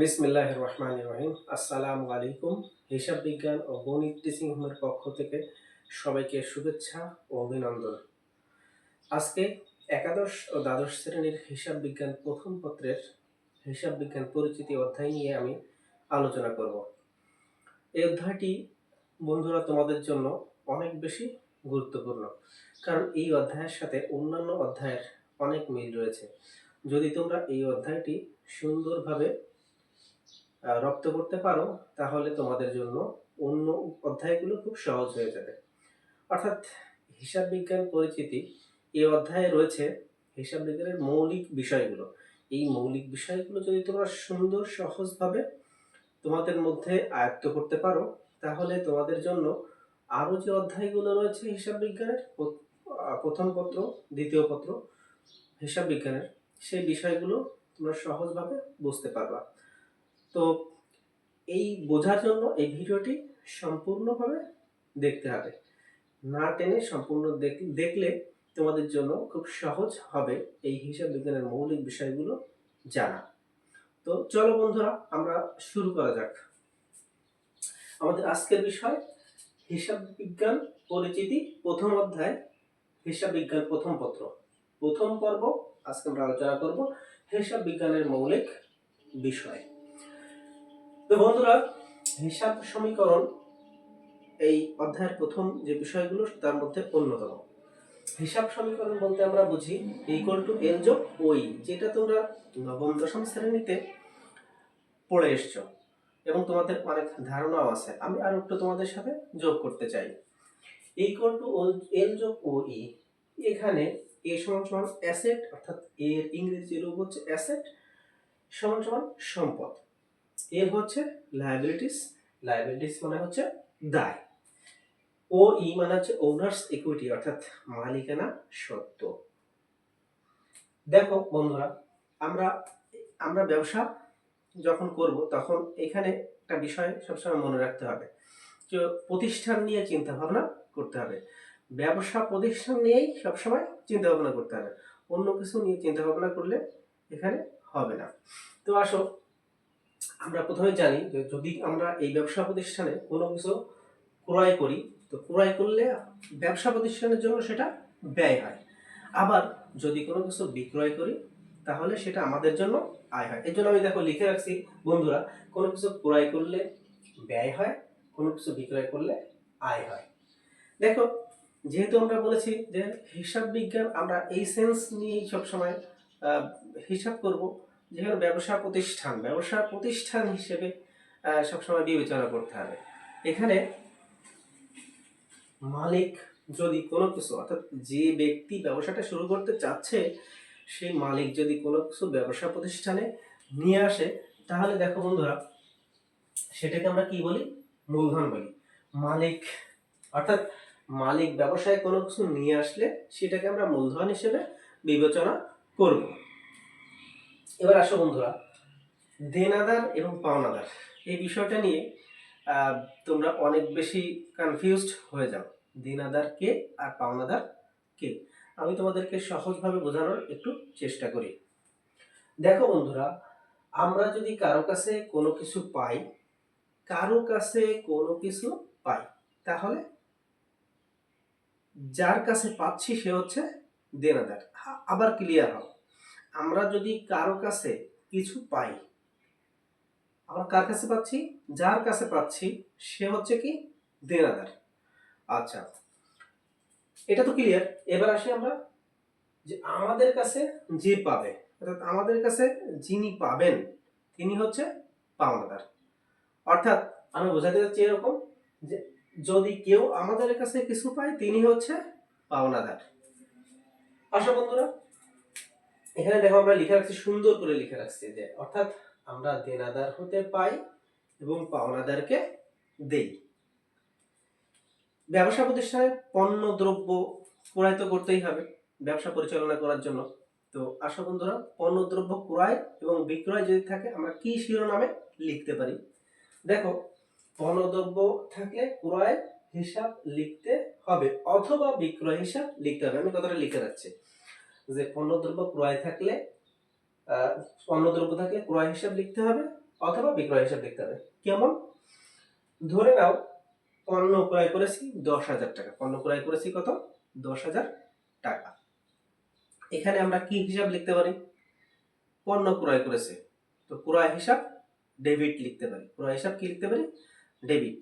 বিসমিল্লাহ রহমান রহিম আসসালামু আলাইকুম হিসাব বিজ্ঞান ও গণিত টিচিং হোমের পক্ষ থেকে সবাইকে শুভেচ্ছা ও অভিনন্দন। আজকে একাদশ ও দ্বাদশ শ্রেণির হিসাব বিজ্ঞান প্রথম পত্রের হিসাব বিজ্ঞান পরিচিতি অধ্যায় নিয়ে আমি আলোচনা করব। এই অধ্যায়টি বন্ধুরা তোমাদের জন্য অনেক বেশি গুরুত্বপূর্ণ, কারণ এই অধ্যায়ের সাথে অন্যান্য অধ্যায়ের অনেক মিল রয়েছে। যদি তোমরা এই অধ্যায়টি সুন্দরভাবে রপ্ত করতে পারো, তাহলে তোমাদের জন্য অন্য অধ্যায়গুলো খুব সহজ হয়ে যাবে। অর্থাৎ হিসাব বিজ্ঞান পরিচিতি এই অধ্যায়ে রয়েছে হিসাব বিজ্ঞানের মৌলিক বিষয়গুলো। এই মৌলিক বিষয়গুলো যদি তোমরা সুন্দর, সহজভাবে তোমাদের মধ্যে আয়ত্ত করতে পারো, তাহলে তোমাদের জন্য আরও যে অধ্যায়গুলো রয়েছে হিসাব বিজ্ঞানের প্রথম পত্র, দ্বিতীয় পত্র হিসাব বিজ্ঞানের, সেই বিষয়গুলো তোমরা সহজভাবে বুঝতে পারবা। তো এই বোঝার জন্য এই ভিডিওটি সম্পূর্ণভাবে দেখতে হবে। না টেনে সম্পূর্ণ দেখ- দেখলে তোমাদের জন্য খুব সহজ হবে এই হিসাব বিজ্ঞানের মৌলিক বিষয়গুলো জানা। তো চলো বন্ধুরা, আমরা শুরু করা যাক। আমাদের আজকের বিষয়, হিসাব বিজ্ঞান পরিচিতি, প্রথম অধ্যায়, হিসাব বিজ্ঞান প্রথম পত্র। প্রথম পর্ব আজকে আমরা আলোচনা করব হিসাব বিজ্ঞানের মৌলিক বিষয়। তো বন্ধুরা, হিসাব সমীকরণ এই অধ্যায়ের প্রথম যে বিষয়গুলো, তার মধ্যে অন্যতম। হিসাব সমীকরণ বলতে আমরা বুঝি ইকুয়াল টু এল যোগ ওই যেটা তোমরা নবম, দশম শ্রেণীতে পড়ে এসছো এবং তোমাদের অনেক ধারণাও আছে। আমি আর একটু তোমাদের সাথে যোগ করতে চাই। ইকুয়াল টু এল যোগ ও ই এখানে এ সমান সমান অ্যাসেট অর্থাৎ এর ইংরেজি রূপ হচ্ছে অ্যাসেট সমান সমান সম্পদ। এর হচ্ছে? লায়াবিলিটিস লায়াবিলিটিস মানে হচ্ছে দায়। ও ই মানে হচ্ছে ওনার্স ইকুইটি অর্থাৎ মালিকানা সত্য। দেখো বন্ধুরা, আমরা আমরা ব্যবসা যখন করব, তখন এখানে একটা বিষয় সবসময় মনে রাখতে হবে। যে প্রতিষ্ঠান নিয়ে চিন্তা ভাবনা করতে হবে। ব্যবসা প্রতিষ্ঠান নিয়েই সবসময় চিন্তা ভাবনা করতে হবে। অন্য কিছু নিয়ে চিন্তা ভাবনা করলে এখানে হবে না। তো আসো আমরা প্রথমে জানি যে যদি আমরা এই ব্যবসা প্রতিষ্ঠানে কোনো কিছু ক্রয় করি, তো ক্রয় করলে ব্যবসা প্রতিষ্ঠানের জন্য সেটা ব্যয় হয়। আবার যদি কোনো কিছু বিক্রয় করি, তাহলে সেটা আমাদের জন্য আয় হয়। এর জন্য আমি দেখো লিখে রাখছি, বন্ধুরা, কোনো কিছু ক্রয় করলে ব্যয় হয়, কোনো কিছু বিক্রয় করলে আয় হয়। দেখো, যেহেতু আমরা বলেছি যে হিসাব বিজ্ঞান, আমরা এই সেন্স নিয়েই সবসময় হিসাব করব যেখানে ব্যবসা প্রতিষ্ঠান ব্যবসা প্রতিষ্ঠান হিসেবে সবসময় বিবেচনা করতে হবে। এখানে মালিক যদি কোনো কিছু, অর্থাৎ যে ব্যক্তি ব্যবসাটা শুরু করতে চাচ্ছে সেই মালিক যদি কোনো কিছু ব্যবসা প্রতিষ্ঠানে নিয়ে আসে, তাহলে দেখো বন্ধুরা, সেটাকে আমরা কি বলি? মূলধন বলি। মালিক, অর্থাৎ মালিক ব্যবসায় কোনো কিছু নিয়ে আসলে সেটাকে আমরা মূলধন হিসেবে বিবেচনা করব। এবার আসো বন্ধুরা, দেনাদার এবং পাওনাদার। এই বিষয়টা নিয়ে তোমরা অনেক বেশি কনফিউজড হয়ে যাও। দেনাদার কে আর পাওনাদার কে? আমি তোমাদেরকে সহজভাবে বোঝানোর একটু চেষ্টা করি। দেখো বন্ধুরা, আমরা যদি কারও কাছে কোনো কিছু পাই, কারও কাছে কোনো কিছু পাই, তাহলে যার কাছে পাচ্ছি সে হচ্ছে দেনাদার। আবার ক্লিয়ার হও আমরা যদি কারও কাছে কিছু পাই, আমরা কার কাছে পাচ্ছি? যার কাছে পাচ্ছি, সে হচ্ছে কি? দেনাদার। আচ্ছা এটা তো ক্লিয়ার এবার আসি আমরা যে আমাদের কাছে যে পাবে, অর্থাৎ আমাদের কাছে যিনি পাবেন, তিনি হচ্ছে পাওনাদার। অর্থাৎ আমি বোঝাতে চাচ্ছি এরকম যে যদি কেউ আমাদের কাছে কিছু পায়, তিনি হচ্ছে পাওনাদার। আসো বন্ধুরা। এখানে দেখো আমরা লিখে রাখছি, সুন্দর করে লিখে রাখছি যে, অর্থাৎ আমরা দেনাদার হতে পাই এবং পাওনাদারকে দেই। ব্যবসা প্রতিষ্ঠানে পণ্য, দ্রব্য ক্রয় তো করতেই হবে ব্যবসা পরিচালনা করার জন্য। তো আসো বন্ধুরা, পণ্য, দ্রব্য ক্রয় এবং বিক্রয় যদি থাকে, আমরা কি শিরোনামে লিখতে পারি? দেখো পণ্যদ্রব্য থাকলে ক্রয় হিসাব লিখতে হবে, অথবা বিক্রয় হিসাব লিখতে হবে। আমি কথাটা লিখে রাখছি। যে পণ্যদ্রব্য ক্রয় থাকলে পণ্যদ্রব্য থাকলে ক্রয় হিসাব লিখতে হবে অথবা বিক্রয় হিসাব লিখতে হবে। কেমন? ধরে নাও, পণ্য ক্রয় করেছি দশ হাজার টাকা। পণ্য ক্রয় করেছি কত? দশ হাজার টাকা। এখানে আমরা কি হিসাব লিখতে পারি? পণ্য ক্রয় করেছে। তো ক্রয় হিসাব, ডেবিট লিখতে পারি। ক্রয় হিসাব কি লিখতে পারি? ডেবিট।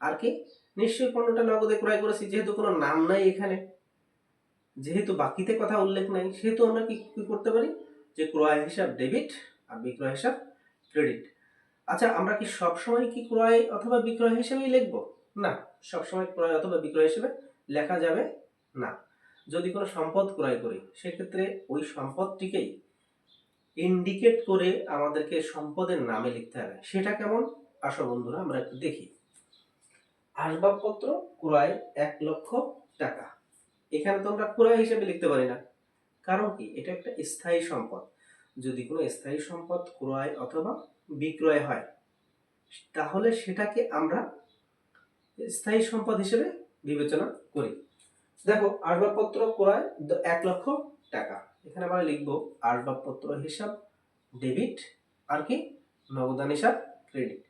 আর কি? নিশ্চয়ই পণ্যটা নগদে ক্রয় করেছি, যেহেতু কোনো নাম নাই এখানে। যেহেতু বাকিতে কথা উল্লেখ নাই, সেহেতু আমরা কি কি করতে পারি? যে ক্রয় হিসাব ডেবিট আর বিক্রয় হিসাব ক্রেডিট আচ্ছা আমরা কি সব সময় কি ক্রয় অথবা বিক্রয় হিসেবেই লিখব? না সব সময় ক্রয় অথবা বিক্রয় হিসেবে লেখা যাবে না। যদি কোনো সম্পদ ক্রয় করি, সেক্ষেত্রে ওই সম্পদটিকেই ইন্ডিকেট করে আমাদেরকে সম্পদের নামে লিখতে হবে। সেটা কেমন? আসো বন্ধুরা, আমরা একটু দেখি। আসবাবপত্র ক্রয় এক লক্ষ টাকা। এখানে তো আমরা ক্রয় হিসেবে লিখতে পারি না। কারণ কি? এটা একটা স্থায়ী সম্পদ। যদি কোনো স্থায়ী সম্পদ ক্রয় অথবা বিক্রয় হয়, তাহলে সেটাকে আমরা স্থায়ী সম্পদ হিসেবে বিবেচনা করি। দেখো, আসবাবপত্র ক্রয় এক লক্ষ টাকা। এখানে আমরা লিখব আসবাবপত্র হিসাব, ডেবিট আর কি? নগদান হিসাব, ক্রেডিট।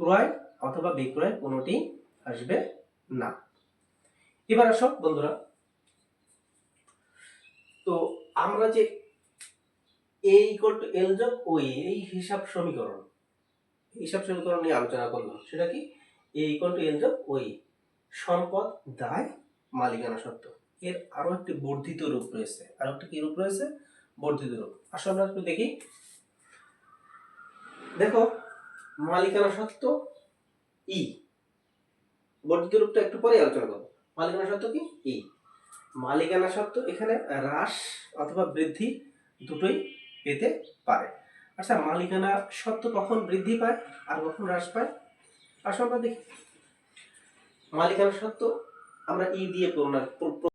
ক্রয় অথবা বিক্রয় কোনোটি আসবে না। এবার আসো বন্ধুরা আমরা যে এ ইকুয়াল টু এল যোগ ও এই হিসাব সমীকরণ হিসাব সমীকরণ নিয়ে আলোচনা করলাম। সেটা কি? এ ইকুয়াল টু এল যোগ ও সম্পদ, দায়, মালিকানা সত্ত্ব। এর আরও একটি বর্ধিত রূপ রয়েছে। আরও একটা কি রূপ রয়েছে? বর্ধিত রূপ। আসলে আমরা একটু দেখি। দেখো, মালিকানা সত্ত্ব ই বর্ধিত রূপটা একটু পরে আলোচনা করব। মালিকানা সত্ত্ব কি? ই মালিকানা সত্ত্ব এখানে হ্রাস অথবা বৃদ্ধি দুটোই পেতে পারে। আচ্ছা মালিকানা সত্ত্ব কখন বৃদ্ধি পায় আর কখন হ্রাস পায়? আসলে আমরা দেখি। মালিকানা সত্ত্ব আমরা ই দিয়ে